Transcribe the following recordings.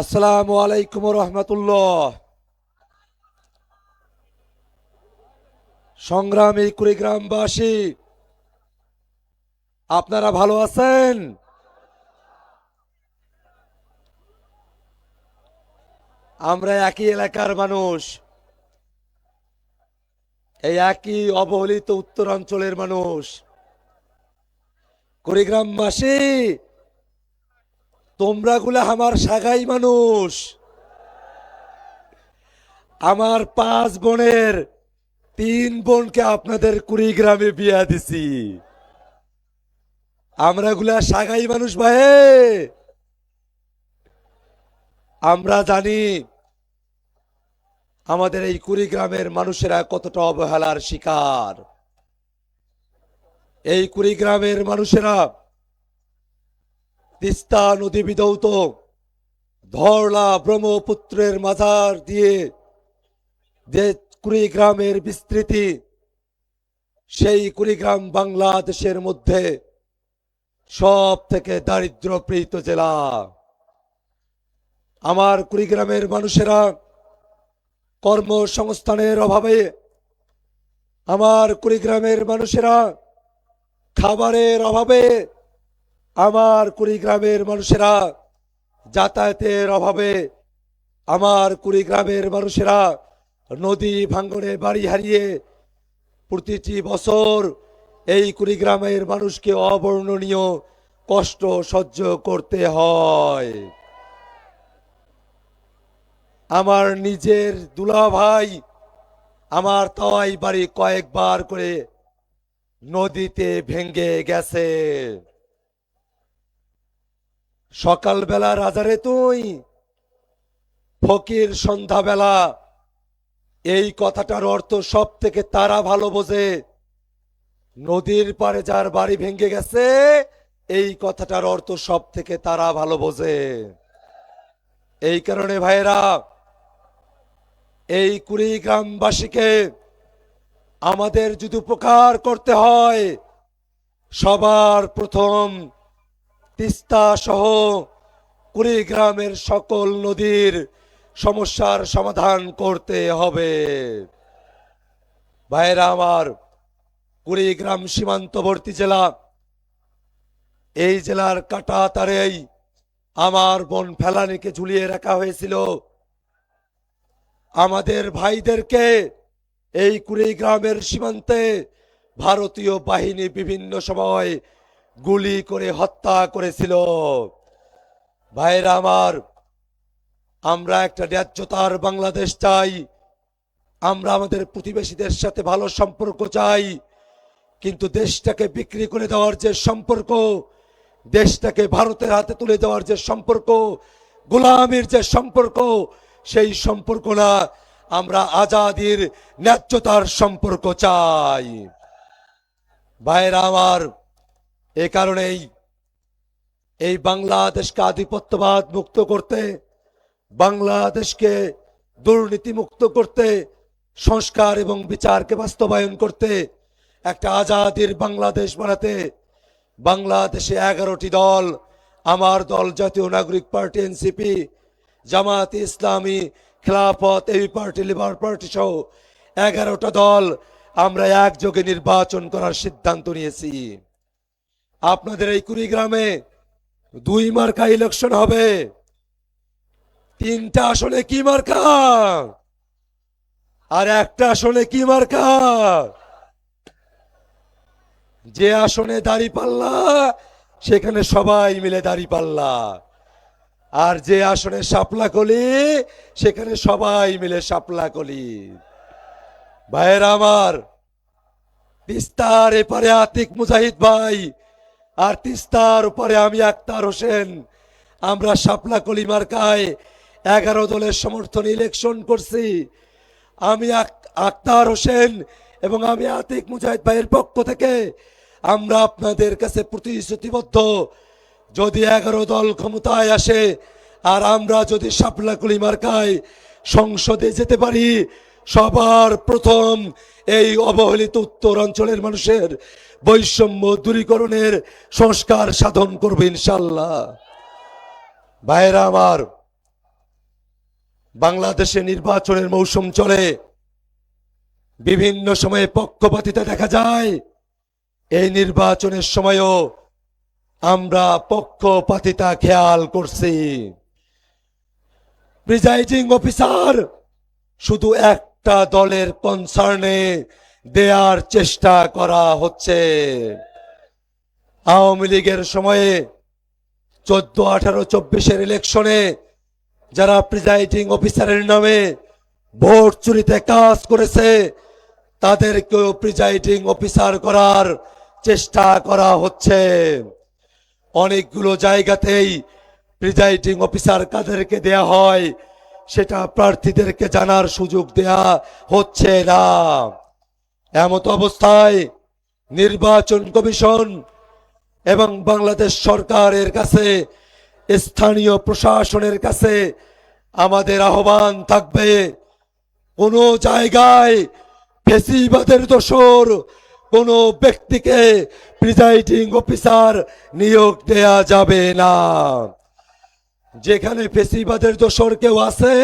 আসসালামু আলাইকুম রহমতুল্লাহ। সংগ্রামী কুড়িগ্রামবাসী, আপনারা ভালো আছেন? আমরা একই এলাকার মানুষ, এই একই অবহেলিত উত্তরাঞ্চলের মানুষ। কুড়িগ্রামবাসী তোমরা গুলা আমার সাগাই মানুষ। আমার পাঁচ বোনের তিন বোনকে আপনাদের কুড়িগ্রামে বিয়া দিছি। আমরা গুলা সাগাই মানুষ ভাই। আমরা জানি আমাদের এই কুড়িগ্রামের মানুষেরা কতটা অবহেলার শিকার। এই কুড়িগ্রামের মানুষেরা তিস্তা নদী বিধৌত ধরলা ব্রহ্মপুত্রের মাজার দিয়ে যে কুড়িগ্রামের বিস্তৃতি। সেই কুড়িগ্রাম বাংলাদেশের মধ্যে সব থেকে দারিদ্রপ্রীত জেলা। আমার কুড়িগ্রামের মানুষেরা কর্মসংস্থানের অভাবে আমার কুড়িগ্রামের মানুষেরা খাবারের অভাবে আমার কুড়িগ্রামের মানুষেরা যাতায়াতের অভাবে, আমার কুড়িগ্রামের মানুষেরা নদী ভাঙ্গনে বাড়ি হারিয়ে প্রতিটি বছর এই কুড়িগ্রামের মানুষকে অবর্ণনীয় কষ্ট সহ্য করতে হয়। আমার নিজের দুলা ভাই আমার তাওয়াই বাড়ি কয়েকবার করে নদীতে ভেঙ্গে গেছে। সকালবেলা রাজারে তুই, ফকির সন্ধ্যাবেলা। এই কথাটার অর্থ সব থেকে তারা ভালো বোঝে। নদীর পারে যার বাড়ি ভেঙে গেছে, এই কথাটার অর্থ সব থেকে তারা ভালো বোঝে। এই কারণে ভাইরা এই কুড়িগ্রামবাসীকে আমাদের যদি উপকার করতে হয়, সবার প্রথম তিস্তা সহ কুড়িগ্রামের সকল নদীর সমস্যার সমাধান করতে হবে। ভাইরা আমার, কুড়িগ্রাম সীমান্তবর্তী জেলা, এই জেলার কাটা তারেই আমার বোন ফেলানিকে ঝুলিয়ে রাখা হয়েছিল। আমাদের ভাইদেরকে এই কুড়িগ্রামের সীমান্তে ভারতীয় বাহিনী বিভিন্ন সময় গুলি করে হত্যা করেছিল। ভাইরা আমার, আমরা একটা ন্যায্যতার বাংলাদেশ চাই। আমরা আমাদের প্রতিবেশীদের সাথে ভালো সম্পর্ক চাই। কিন্তু দেশটাকে বিক্রি করে দেওয়ার যে সম্পর্ক, দেশটাকে ভারতের হাতে তুলে দেওয়ার যে সম্পর্ক, গোলামির যে সম্পর্ক, সেই সম্পর্ক না, আমরা আজাদির ন্যায্যতার সম্পর্ক চাই। ভাইরা আমার এ কারণেই এই বাংলাদেশকে আধিপত্যবাদ মুক্ত করতে, বাংলাদেশকে দুর্নীতি মুক্ত করতে, সংস্কার এবং বিচারকে বাস্তবায়ন করতে একটা আজাদির বাংলাদেশ বানাতে বাংলাদেশে এগারোটি দল, আমার দল জাতীয় নাগরিক পার্টি এনসিপি জামাত ইসলামী, খেলাফত এই পার্টি, লিবার পার্টি সহ এগারোটা দল, আমরা একযোগে নির্বাচন করার সিদ্ধান্ত নিয়েছি। আপনাদের এই কুড়িগ্রামে দুই মার্কা ইলেকশন হবে। তিনটা আসলে কি মার্কা? আর একটা আসলে কি মার্কা? যে আসনে দাড়ি পাল্লা, সেখানে সবাই মিলে দাড়ি পাল্লা। আর যে আসনে সাপলা কলি, সেখানে সবাই মিলে সাপলা কলি। ভাইয়ের আমার তিস্তার এপারে আতিক মুজাহিদ ভাই আর তিস্তার উপরে আমি আক্তার হোসেন। আমরা শাপলা কলি মার্কায় এগারো দলের সমর্থনে ইলেকশন করছি। আমি আক্তার হোসেন এবং আমি আতিক মুজাহিদ ভাইয়ের পক্ষ থেকে আমরা আপনাদের কাছে প্রতিশ্রুতিবদ্ধ। যদি এগারো দল ক্ষমতায় আসে আর আমরা যদি শাপলাকুলি মার্কায় সংসদে যেতে পারি সবার প্রথম এই অবহেলিত উত্তর অঞ্চলের মানুষের বৈষম্য দূরীকরণের সংস্কার সাধন করবে ইনশাল্লাহ ভাইরা আমার, বাংলাদেশে নির্বাচনের মৌসুম চলে। বিভিন্ন সময়ে পক্ষপাতিতা দেখা যায়। এই নির্বাচনের সময়ও আমরা পক্ষপাতিতা খেয়াল করছি। প্রিজাইডিং অফিসার শুধু একটা দলের কনসার্নে দেয়ার চেষ্টা করা হচ্ছে। আওয়ামী লীগের সময়ে চোদ্দ, আঠারো, চব্বিশের ইলেকশনে যারা প্রিজাইডিং অফিসারের নামে ভোট চুরিতে কাজ করেছে, তাদেরকেও প্রিজাইডিং অফিসার করার চেষ্টা করা হচ্ছে। অনেকগুলো জায়গাতেই প্রিজাইডিং অফিসার কাদেরকে দেয়া হয়। সেটা প্রার্থীদেরকে জানার সুযোগ দেয়া হচ্ছে না। এমত অবস্থায় নির্বাচন কমিশন এবং বাংলাদেশ সরকারের কাছে, স্থানীয় প্রশাসনের কাছে আমাদের আহ্বান থাকবে, কোনো জায়গায় ফেসিবাদের দোষর কোনো ব্যক্তিকে প্রিজাইডিং অফিসার নিয়োগ দেয়া যাবে না। যেখানে ফেসিবাদের দোষর কেউ আছে,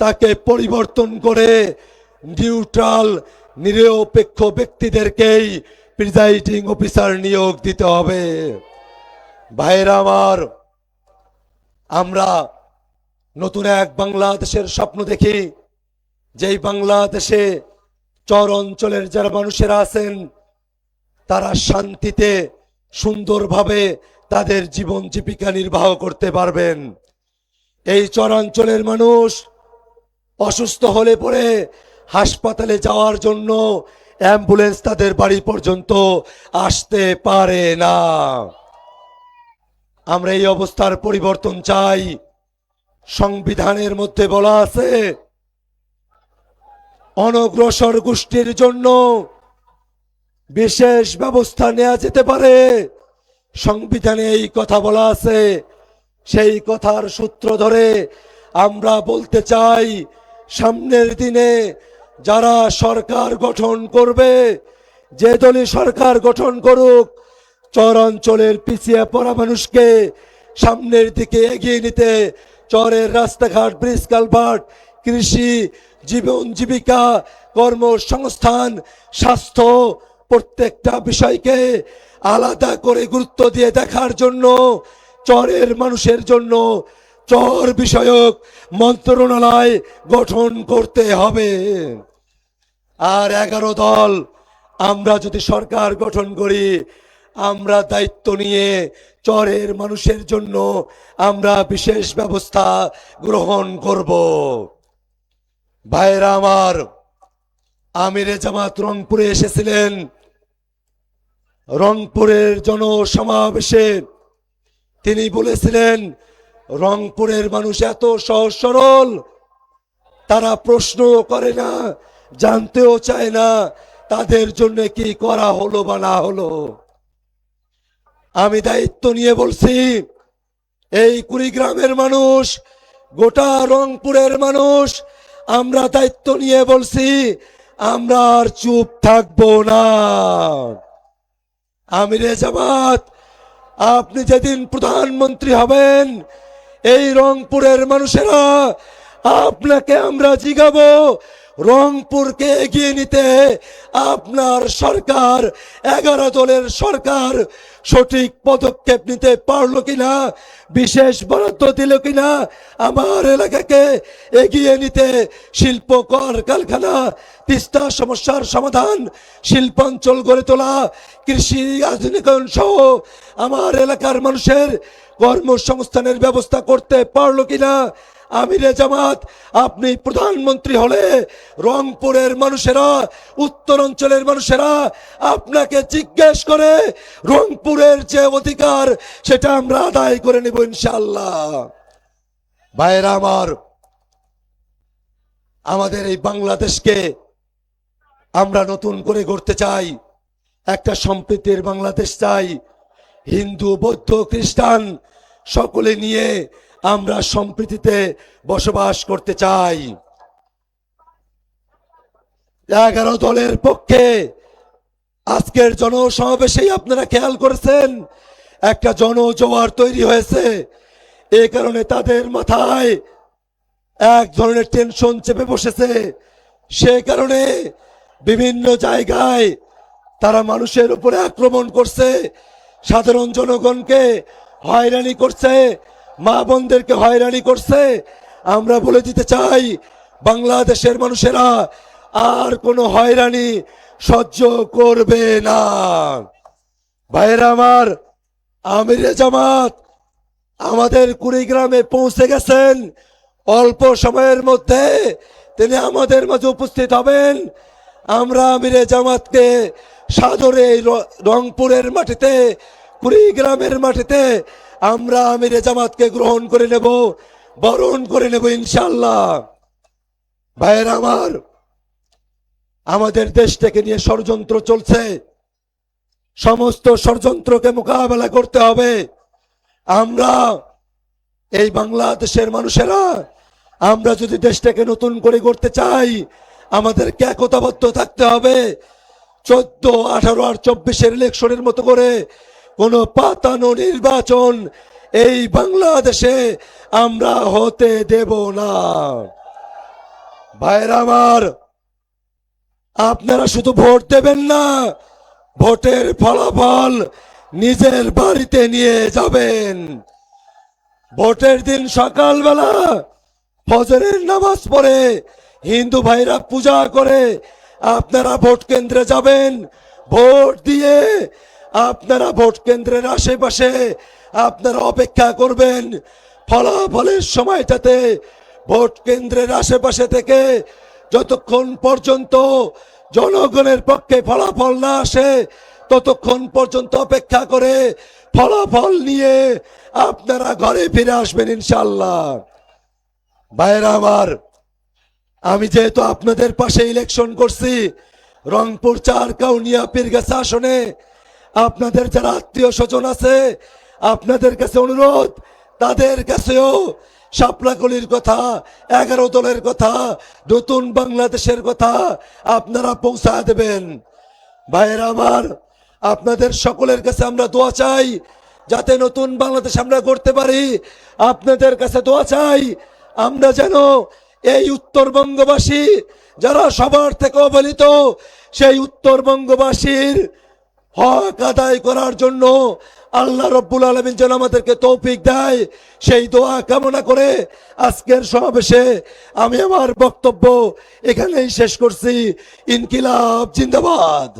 তাকে পরিবর্তন করে নিউট্রাল, নিরপেক্ষ ব্যক্তিদেরকেই প্রিজাইডিং অফিসার নিয়োগ দিতে হবে। ভাইরা আমার, আমরা নতুন এক বাংলাদেশের স্বপ্ন দেখি। যেই বাংলাদেশে চর অঞ্চলের যারা মানুষেরা আছেন, তারা শান্তিতে, সুন্দরভাবে তাদের জীবন জীবিকা নির্বাহ করতে পারবেন। এই চরাঞ্চলের মানুষ অসুস্থ হলে পরে হাসপাতালে যাওয়ার জন্য অ্যাম্বুলেন্স তাদের বাড়ি পর্যন্ত আসতে পারে না। আমরা এই অবস্থার পরিবর্তন চাই। সংবিধানের মধ্যে বলা আছে, অনগ্রসর গোষ্ঠীর জন্য বিশেষ ব্যবস্থা নেওয়া যেতে পারে। সংবিধানে এই কথা বলা আছে। সেই কথার সূত্র ধরে আমরা বলতে চাই, সামনের দিনে যারা সরকার গঠন করবে, যে দলই সরকার গঠন করুক, চরাঞ্চলের পিছিয়ে পড়া মানুষকে সামনের দিকে এগিয়ে নিতে চরের রাস্তাঘাট, ব্রিজ কালভার্ট, কৃষি, জীবন জীবিকা, কর্মসংস্থান, স্বাস্থ্য প্রত্যেকটা বিষয়কে আলাদা করে গুরুত্ব দিয়ে দেখার জন্য, চরের মানুষের জন্য চর বিষয়ক মন্ত্রণালয় গঠন করতে হবে। আর এগারো দল, আমরা যদি সরকার গঠন করি, আমরা দায়িত্ব নিয়ে চরের মানুষের জন্য আমরা বিশেষ ব্যবস্থা গ্রহণ করব। ভাইরা আমার, আমিরে জামাত রংপুরে এসেছিলেন। রংপুরের জনসমাবেশে তিনি বলেছিলেন, রংপুরের মানুষ এত সহজ সরল, তারা প্রশ্ন করে না, জানতেও চায় না, তাদের জন্য কি করা হলো বা না হলো। আমি দায়িত্ব নিয়ে বলছি, এই কুড়িগ্রামের মানুষ, গোটা রংপুরের মানুষ, আমরা দায়িত্ব নিয়ে বলছি, আমরা আর চুপ থাকব না। আমিরে জামাত, আপনি যেদিন প্রধানমন্ত্রী হবেন, এই রংপুরের মানুষেরা, আপনাকে আমরা জিগাবো। রংপুরকে এগিয়ে নিতে আপনার সরকার, এগারো দলের সরকার সঠিক পদক্ষেপ নিতে পারল কিনা? বিশেষ বরাদ্দ দিল কিনা? আমার এলাকাকে এগিয়ে নিতে শিল্প কর কারখানা, তিস্তা সমস্যার সমাধান, শিল্পাঞ্চল গড়ে তোলা, কৃষি আধুনিকায়ন সহ আমার এলাকার মানুষের কর্মসংস্থানের ব্যবস্থা করতে পারল কিনা? আমিরে জামাত, আপনি প্রধানমন্ত্রী হলে রংপুরের মানুষেরা, উত্তর অঞ্চলের মানুষেরা আপনাকে জিজ্ঞেস করে রংপুরের যে অধিকার, সেটা আমরা আদায় করে নেব ইনশাল্লাহ ভাইয়েরা আমার, আমাদের এই বাংলাদেশকে আমরা নতুন করে গড়তে চাই। একটা সম্প্রীতির বাংলাদেশ চাই। হিন্দু, বৌদ্ধ, খ্রিস্টান, সকলে নিয়ে আমরা সম্প্রীতিতে বসবাস করতে চাই। এগারো দলের পক্ষে আজকের জনসমাবেশেই আপনারা খেয়াল করেছেন, একটা জনজোয়ার তৈরি হয়েছে। এ কারণে তাদের মাথায় এক ধরনের টেনশন চেপে বসেছে। সে কারণে বিভিন্ন জায়গায় তারা মানুষের উপরে আক্রমণ করছে, সাধারণ জনগণকে হয়রানি করছে মা বোনদেরকে হয়রানি করছে। আমরা বলে দিতে চাই, বাংলাদেশের মানুষেরা আর কোনো হয়রানি সহ্য করবে না। ভাইয়েরা আমার, আমিরে জামাত আমাদের কুড়িগ্রামে পৌঁছে গেছেন। অল্প সময়ের মধ্যে তিনি আমাদের মাঝে উপস্থিত হবেন। আমরা আমিরে জামাতকে সাদরে রংপুরের মাটিতে, কুড়িগ্রামের মাটিতে আমরা আমিরে জামাতকে গ্রহণ করে নেব, বরণ করে নেব ইনশাল্লাহ ভাইয়ের আমার, আমাদের দেশটাকে নিয়ে ষড়যন্ত্র চলছে। সমস্ত ষড়যন্ত্রকে মোকাবেলা করতে হবে। আমরা, এই বাংলাদেশের মানুষেরা, আমরা যদি দেশটাকে নতুন করে করতে চাই, আমাদেরকে একতাবদ্ধ থাকতে হবে। চোদ্দ, আঠারো আর চব্বিশের ইলেকশনের মতো করে কোনো পাতানো নির্বাচন এই বাংলাদেশে আমরা হতে দেব না। ভাইরা আমার, আপনারা শুধু ভোট দেবেন না, ভোটের ফলাফল নিজের বাড়িতে নিয়ে যাবেন। ভোটের দিন সকালবেলা ফজরের নামাজ পড়ে হিন্দু ভাইরা পূজা করে আপনারা ভোট কেন্দ্রে যাবেন। ভোট দিয়ে আপনারা ভোট কেন্দ্রের আশেপাশে আপনারা অপেক্ষা করবেন। ফলাফলের সময়টাতে ভোট কেন্দ্রের আশেপাশে থেকে যতক্ষণ পর্যন্ত জনগণের পক্ষে ফলাফল না আসে, ততক্ষণ পর্যন্ত অপেক্ষা করে ফলাফল নিয়ে আপনারা ঘরে ফিরে আসবেন ইনশাল্লাহ ভাইরা আমার, আমি যেহেতু আপনাদের পাশে ইলেকশন করছি, রংপুর চার কাউনিয়া পীরগাছা আসনে আপনাদের যারা আত্মীয় স্বজন আছে, আপনাদের কাছে অনুরোধ, তাদের কাছেও শাপলাকলির কথা, এগারো দলের কথা, নতুন বাংলাদেশের কথা আপনারা পৌঁছা দেবেন। ভাইয়েরা আমার, আপনাদের সকলের কাছে আমরা দোয়া চাই, যাতে নতুন বাংলাদেশ আমরা করতে পারি। আপনাদের কাছে দোয়া চাই, আমরা যেন এই উত্তরবঙ্গবাসী, যারা সবার থেকে অবহেলিত, সেই উত্তরবঙ্গবাসীর হক আদায় করার জন্য আল্লাহ রব্বুল আলমিন যেন আমাদেরকে তৌফিক দেয়। সেই দোয়া কামনা করে আজকের সমাবেশে আমি আমার বক্তব্য এখানেই শেষ করছি। ইনকিলাব, জিন্দাবাদ।